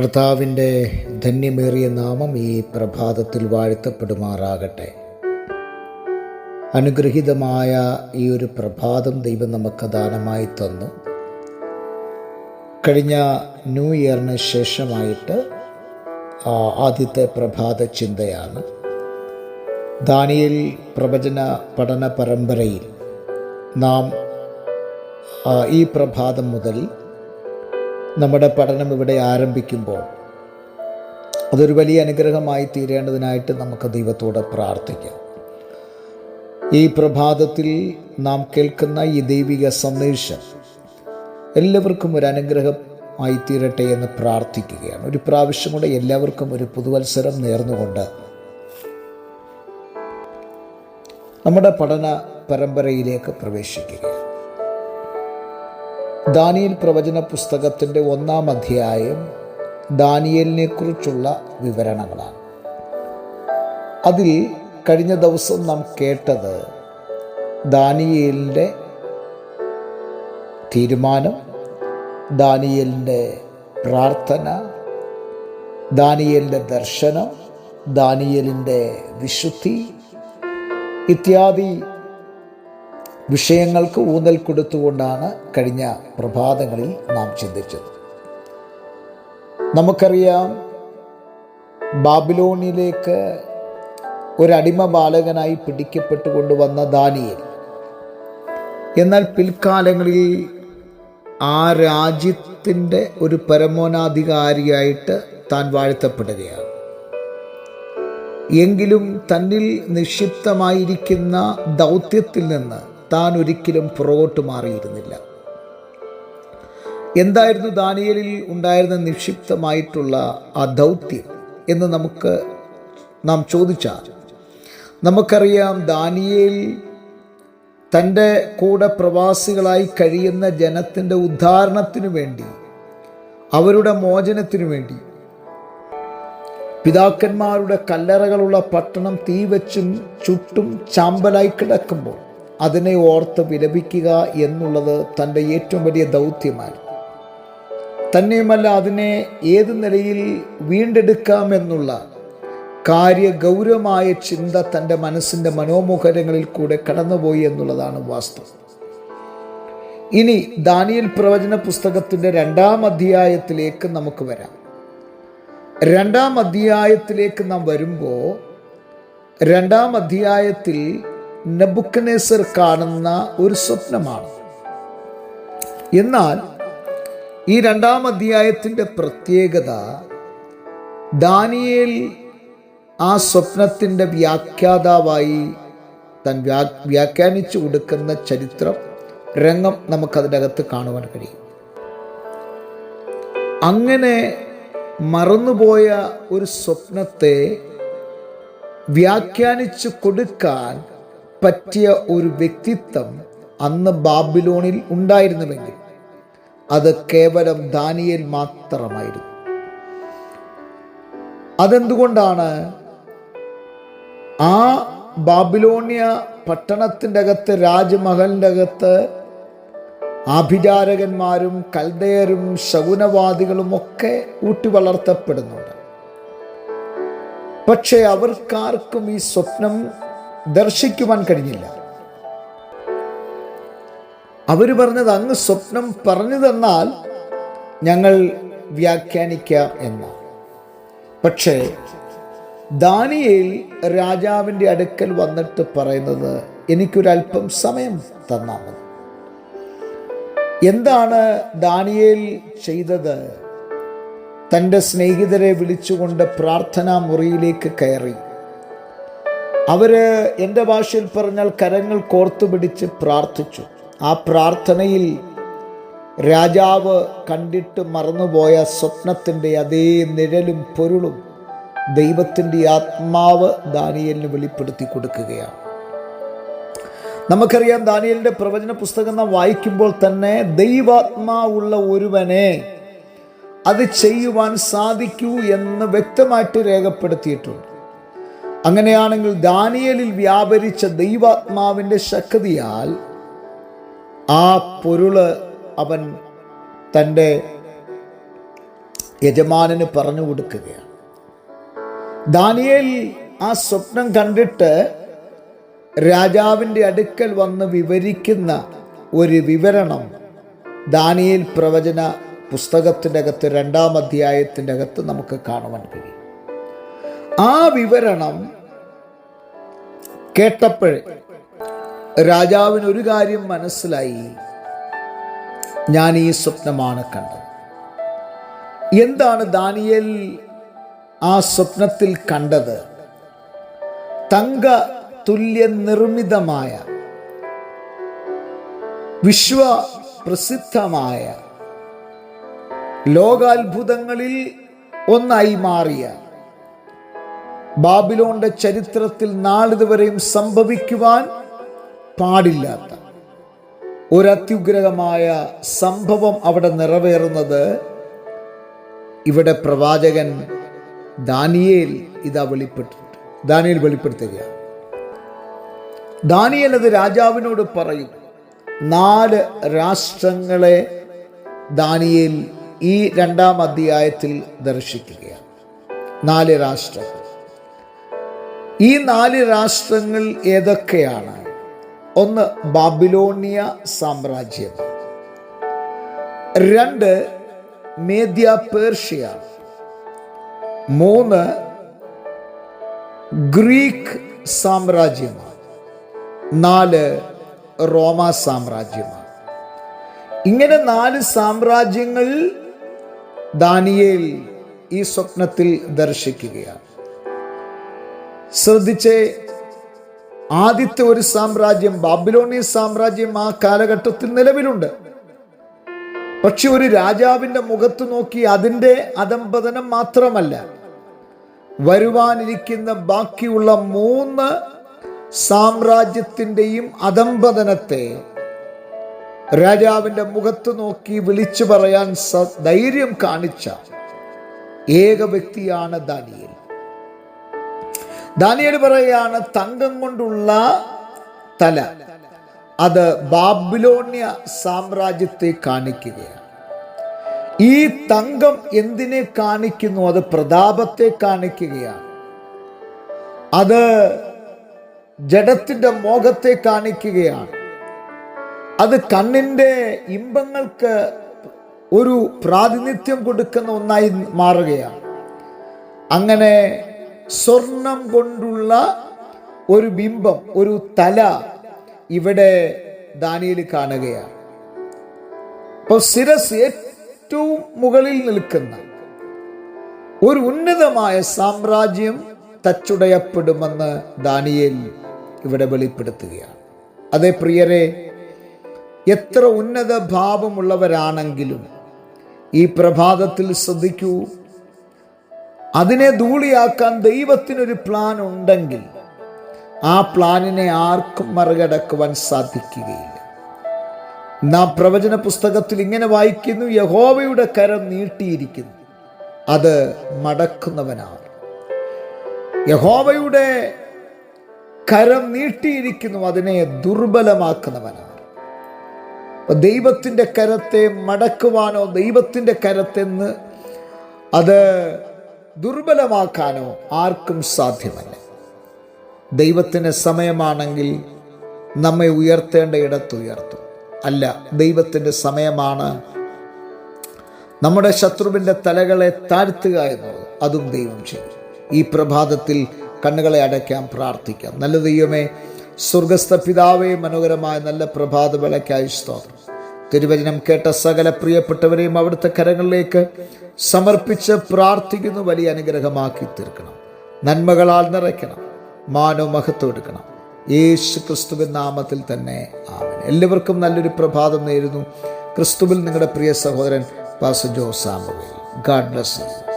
കർത്താവിന്റെ ധന്യമേറിയ നാമം ഈ പ്രഭാതത്തിൽ വാഴ്ത്തപ്പെടുമാറാകട്ടെ. അനുഗ്രഹീതമായ ഈ ഒരു പ്രഭാതം ദൈവം നമുക്ക് ദാനമായി തന്നു. കഴിഞ്ഞ ന്യൂ ഇയറിന് ശേഷമായിട്ട് ആദ്യത്തെ പ്രഭാത ചിന്തയാണ്. ദാനിയൽ പ്രവചന പഠന പരമ്പരയിൽ നാം ഈ പ്രഭാതം മുതൽ നമ്മുടെ പഠനം ഇവിടെ ആരംഭിക്കുമ്പോൾ അതൊരു വലിയ അനുഗ്രഹമായി തീരേണ്ടതിനായിട്ട് നമുക്ക് ദൈവത്തോട് പ്രാർത്ഥിക്കാം. ഈ പ്രഭാതത്തിൽ നാം കേൾക്കുന്ന ഈ ദൈവിക സന്ദേശം എല്ലാവർക്കും ഒരു അനുഗ്രഹമായി തീരട്ടെ എന്ന് പ്രാർത്ഥിക്കുകയാണ്. ഒരു പ്രാവശ്യം കൂടെ എല്ലാവർക്കും ഒരു പുതുവത്സരം നേർന്നുകൊണ്ട് നമ്മുടെ പഠന പരമ്പരയിലേക്ക് പ്രവേശിക്കുക. ദാനിയൽ പ്രവചന പുസ്തകത്തിന്റെ ഒന്നാം അധ്യായം ദാനിയലിനെ കുറിച്ചുള്ള വിവരണങ്ങളാണ്. അതിൽ കഴിഞ്ഞ ദിവസം നാം കേട്ടത് ദാനിയലിന്റെ തീരുമാനം ദാനിയലിന്റെ പ്രാർത്ഥന ദാനിയലിന്റെ ദർശനം ദാനിയലിന്റെ വിശുദ്ധി ഇത്യാദി വിഷയങ്ങൾക്ക് ഊന്നൽ കൊടുത്തുകൊണ്ടാണ് കഴിഞ്ഞ പ്രഭാതങ്ങളിൽ നാം ചിന്തിച്ചത്. നമുക്കറിയാം ബാബിലോണിലേക്ക് ഒരടിമ ബാലകനായി പിടിക്കപ്പെട്ടു കൊണ്ടുവന്ന ദാനിയൽ. എന്നാൽ പിൽക്കാലങ്ങളിൽ ആ രാജ്യത്തിന്റെ ഒരു പരമോനാധികാരിയായിട്ട് താൻ വാഴ്ത്തപ്പെടുകയാണ്. എങ്കിലും തന്നിൽ നിക്ഷിപ്തമായിരിക്കുന്ന ദൗത്യത്തിൽ നിന്ന് താൻ ഒരിക്കലും പുറകോട്ട് മാറിയിരുന്നില്ല. എന്തായിരുന്നു ദാനിയലിൽ ഉണ്ടായിരുന്ന നിക്ഷിപ്തമായിട്ടുള്ള ആ ദൗത്യം എന്ന് നമുക്ക് നാം ചോദിച്ചാൽ നമുക്കറിയാം ദാനിയേൽ തന്റെ കൂടെ പ്രവാസികളായി കഴിയുന്ന ജനത്തിന്റെ ഉദ്ധാരണത്തിനു വേണ്ടി അവരുടെ മോചനത്തിനു വേണ്ടി പിതാക്കന്മാരുടെ കല്ലറകളുള്ള പട്ടണം തീവച്ചും ചുട്ടും ചാമ്പലായി കിടക്കുമ്പോൾ അതിനെ ഓർത്ത് വിലപിക്കുക എന്നുള്ളത് തന്റെ ഏറ്റവും വലിയ ദൗത്യമായിരുന്നു തന്നെയുമല്ല അതിനെ ഏത് നിലയിൽ വീണ്ടെടുക്കാമെന്നുള്ള കാര്യഗൗരവമായ ചിന്ത തന്റെ മനസ്സിന്റെ മനോമുഖരങ്ങളിൽ കൂടെ കടന്നുപോയി എന്നുള്ളതാണ് വാസ്തവം. ഇനി ദാനിയൽ പ്രവചന പുസ്തകത്തിന്റെ രണ്ടാം അധ്യായത്തിലേക്ക് നമുക്ക് വരാം. രണ്ടാം അധ്യായത്തിലേക്ക് നാം വരുമ്പോൾ രണ്ടാം അധ്യായത്തിൽ നബുക്കനേസർ കാണുന്ന ഒരു സ്വപ്നമാണ്. എന്നാൽ ഈ രണ്ടാം അധ്യായത്തിന്റെ പ്രത്യേകത ദാനിയേൽ ആ സ്വപ്നത്തിന്റെ വ്യാഖ്യാതാവായി താൻ വ്യാ വ്യാഖ്യാനിച്ചു കൊടുക്കുന്ന ചരിത്രം രംഗം നമുക്കതിനകത്ത് കാണുവാൻ കഴിയും. അങ്ങനെ മറന്നുപോയ ഒരു സ്വപ്നത്തെ വ്യാഖ്യാനിച്ചു കൊടുക്കാൻ പറ്റിയ ഒരു വ്യക്തിത്വം അന്ന് ബാബിലോണിൽ ഉണ്ടായിരുന്നുവെങ്കിൽ അത് കേവലം ദാനിയൽ മാത്രമായിരുന്നു. അതെന്തുകൊണ്ടാണ് ആ ബാബിലോണിയ പട്ടണത്തിന്റെ അകത്ത് രാജ്മഹലിന്റെ അകത്ത് ആഭിചാരകന്മാരും കൽദയരും ശകുനവാദികളും ഒക്കെ ഊട്ടി വളർത്തപ്പെടുന്നുണ്ട് പക്ഷേ അവർക്കാർക്കും ഈ സ്വപ്നം ദർശിക്കുവാൻ കഴിഞ്ഞില്ല. അവർ പറഞ്ഞത് അങ്ങ് സ്വപ്നം പറഞ്ഞു തന്നാൽ ഞങ്ങൾ വ്യാഖ്യാനിക്കാം എന്ന്. പക്ഷേ ദാനിയേൽ രാജാവിന്റെ അടുക്കൽ വന്നിട്ട് പറയുന്നത് എനിക്കൊരല്പം സമയം തന്നാൽ മതി എന്താണ് ദാനിയേൽ ചെയ്തത്? തന്റെ സ്നേഹിതരെ വിളിച്ചുകൊണ്ട് പ്രാർത്ഥനാ മുറിയിലേക്ക് കയറി. അവർ എന്റെ ഭാഷയിൽ പറഞ്ഞാൽ കരങ്ങൾ കോർത്തു പിടിച്ച് പ്രാർത്ഥിച്ചു. ആ പ്രാർത്ഥനയിൽ രാജാവ് കണ്ടിട്ട് മറന്നുപോയ സ്വപ്നത്തിന്റെ അതേ നിഴലും പൊരുളും ദൈവത്തിന്റെ ആത്മാവ് ദാനിയലിന് വെളിപ്പെടുത്തി കൊടുക്കുകയാണ്. നമുക്കറിയാം ദാനിയലിന്റെ പ്രവചന പുസ്തകം നാം വായിക്കുമ്പോൾ തന്നെ ദൈവാത്മാവുള്ള ഒരുവനെ അത് ചെയ്യുവാൻ സാധിക്കൂ എന്ന് വ്യക്തമായിട്ട് രേഖപ്പെടുത്തിയിട്ടുണ്ട്. അങ്ങനെയാണെങ്കിൽ ദാനിയലിൽ വ്യാപരിച്ച ദൈവാത്മാവിന്റെ ശക്തിയാൽ ആ പൊരുൾ അവൻ തന്റെ യജമാനന് പറഞ്ഞു കൊടുക്കുകയാണ്. ദാനിയേൽ ആ സ്വപ്നം കണ്ടിട്ട് രാജാവിന്റെ അടുക്കൽ വന്ന് വിവരിക്കുന്ന ഒരു വിവരണം ദാനിയേൽ പ്രവചന പുസ്തകത്തിന്റെ അകത്ത് രണ്ടാം അധ്യായത്തിന്റെ അകത്ത് നമുക്ക് കാണുവാൻ കഴിയും. ആ വിവരണം കേട്ടപ്പോൾ രാജാവിന് ഒരു കാര്യം മനസ്സിലായി. ഞാൻ ഈ സ്വപ്നമാണ് കണ്ടത്. എന്താണ് ദാനിയൽ ആ സ്വപ്നത്തിൽ കണ്ടത്? തങ്ക തുല്യ നിർമ്മിതമായ വിശ്വ പ്രസിദ്ധമായ ലോകാത്ഭുതങ്ങളിൽ ഒന്നായി മാറിയ ബാബിലോന്റെ ചരിത്രത്തിൽ നാളിതുവരെയും സംഭവിക്കുവാൻ പാടില്ലാത്ത ഒരത്യുഗ്രഹമായ സംഭവം അവിടെ നിറവേറുന്നത് ഇവിടെ പ്രവാചകൻ ദാനിയേൽ ഇതാ വെളിപ്പെട്ടിട്ടുണ്ട്. ദാനിയേൽ വെളിപ്പെടുത്തുകയാണ്. ദാനിയേൽ അത് രാജാവിനോട് പറയും നാല് രാഷ്ട്രങ്ങളെ ദാനിയേൽ ഈ രണ്ടാം അധ്യായത്തിൽ ദർശിക്കുകയാണ്. നാല് രാഷ്ട്രങ്ങൾ. ഈ നാല് രാഷ്ട്രങ്ങൾ ഏതൊക്കെയാണ്? ഒന്ന് ബാബിലോണിയ സാമ്രാജ്യം. രണ്ട് മേദ്യ പേർഷ്യ. മൂന്ന് ഗ്രീക്ക് സാമ്രാജ്യമാണ് നാല് റോമ സാമ്രാജ്യമാണ് ഇങ്ങനെ നാല് സാമ്രാജ്യങ്ങൾ ദാനിയേൽ ഈ സ്വപ്നത്തിൽ ദർശിക്കുകയാണ്. ശ്രദ്ധിച്ച്. ആദ്യത്തെ ഒരു സാമ്രാജ്യം ബാബിലോണിയ സാമ്രാജ്യം ആ കാലഘട്ടത്തിൽ നിലവിലുണ്ട്. പക്ഷെ ഒരു രാജാവിന്റെ മുഖത്ത് നോക്കി അതിന്റെ അധംപതനം മാത്രമല്ല. വരുവാനിരിക്കുന്ന ബാക്കിയുള്ള മൂന്ന് സാമ്രാജ്യത്തിന്റെയും അധംപതനത്തെ രാജാവിന്റെ മുഖത്ത് നോക്കി വിളിച്ചു പറയാൻ ധൈര്യം കാണിച്ച ഏക വ്യക്തിയാണ് ദാനിയേൽ. ദാനിയേൽ പറയുകയാണ് തങ്കം കൊണ്ടുള്ള തല അത് ബാബിലോണിയ സാമ്രാജ്യത്തെ കാണിക്കുകയാണ്. ഈ തങ്കം എന്തിനെ കാണിക്കുന്നു? അത് പ്രതാപത്തെ കാണിക്കുകയാണ്. അത് ജഡത്തിന്റെ മോഹത്തെ കാണിക്കുകയാണ്. അത് കണ്ണിന്റെ ഇമ്പങ്ങൾക്ക് ഒരു പ്രാതിനിധ്യം കൊടുക്കുന്ന ഒന്നായി മാറുകയാണ്. അങ്ങനെ സ്വർണം കൊണ്ടുള്ള ഒരു ബിംബം ഒരു തല ഇവിടെ ദാനിയിൽ കാണുകയാണ്. അപ്പോൾ സിരസ് ഏറ്റവും മുകളിൽ നിൽക്കുന്ന ഒരു ഉന്നതമായ സാമ്രാജ്യം തച്ചുടയപ്പെടുമെന്ന് ദാനിയേൽ ഇവിടെ വെളിപ്പെടുത്തുകയാണ്. അതേ പ്രിയരെ എത്ര ഉന്നത ഭാവമുള്ളവരാണെങ്കിലും ഈ പ്രഭാതത്തിൽ ശ്രദ്ധിക്കൂ. അതിനെ ധൂളിയാക്കാൻ ദൈവത്തിനൊരു പ്ലാൻ ഉണ്ടെങ്കിൽ ആ പ്ലാനിനെ ആർക്കും മറികടക്കുവാൻ സാധിക്കുകയില്ല. നാം പ്രവചന പുസ്തകത്തിൽ ഇങ്ങനെ വായിക്കുന്നു യഹോവയുടെ കരം നീട്ടിയിരിക്കുന്നു. അത് മടക്കുന്നവനാണ്. യഹോവയുടെ കരം നീട്ടിയിരിക്കുന്നു അതിനെ ദുർബലമാക്കുന്നവനാണ്. ദൈവത്തിന്റെ കരത്തെ മടക്കുവാനോ ദൈവത്തിന്റെ കരത്തെന്ന് അത് ദുർബലമാക്കാനോ ആർക്കും സാധ്യമല്ല. ദൈവത്തിന് സമയമാണെങ്കിൽ നമ്മെ ഉയർത്തേണ്ട ഇടത്ത് ഉയർത്തും. അല്ല ദൈവത്തിന്റെ സമയമാണ് നമ്മുടെ ശത്രുവിന്റെ തലകളെ താഴ്ത്തുക എന്നുള്ളത്. അതും ദൈവം ചെയ്യും. ഈ പ്രഭാതത്തിൽ കണ്ണുകളെ അടയ്ക്കാൻ പ്രാർത്ഥിക്കാം. നല്ല ദൈവമേ സ്വർഗസ്ഥ പിതാവേ മനോഹരമായ നല്ല പ്രഭാത വിളക്കായി സ്തോത്രം. തിരുവചനം കേട്ട സകല പ്രിയപ്പെട്ടവരെയും അവിടുത്തെ കരങ്ങളിലേക്ക് സമർപ്പിച്ച് പ്രാർത്ഥിക്കുന്നു. വലിയ അനുഗ്രഹമാക്കി തീർക്കണം. നന്മകളാൽ നിറയ്ക്കണം. മാനോ മഹത്വം എടുക്കണം. യേശു ക്രിസ്തുവിൻ നാമത്തിൽ തന്നെ ആമൻ. എല്ലാവർക്കും നല്ലൊരു പ്രഭാതം നേരുന്നു. ക്രിസ്തുവിൽ നിങ്ങളുടെ പ്രിയ സഹോദരൻ pass Jo Samuel God bless you.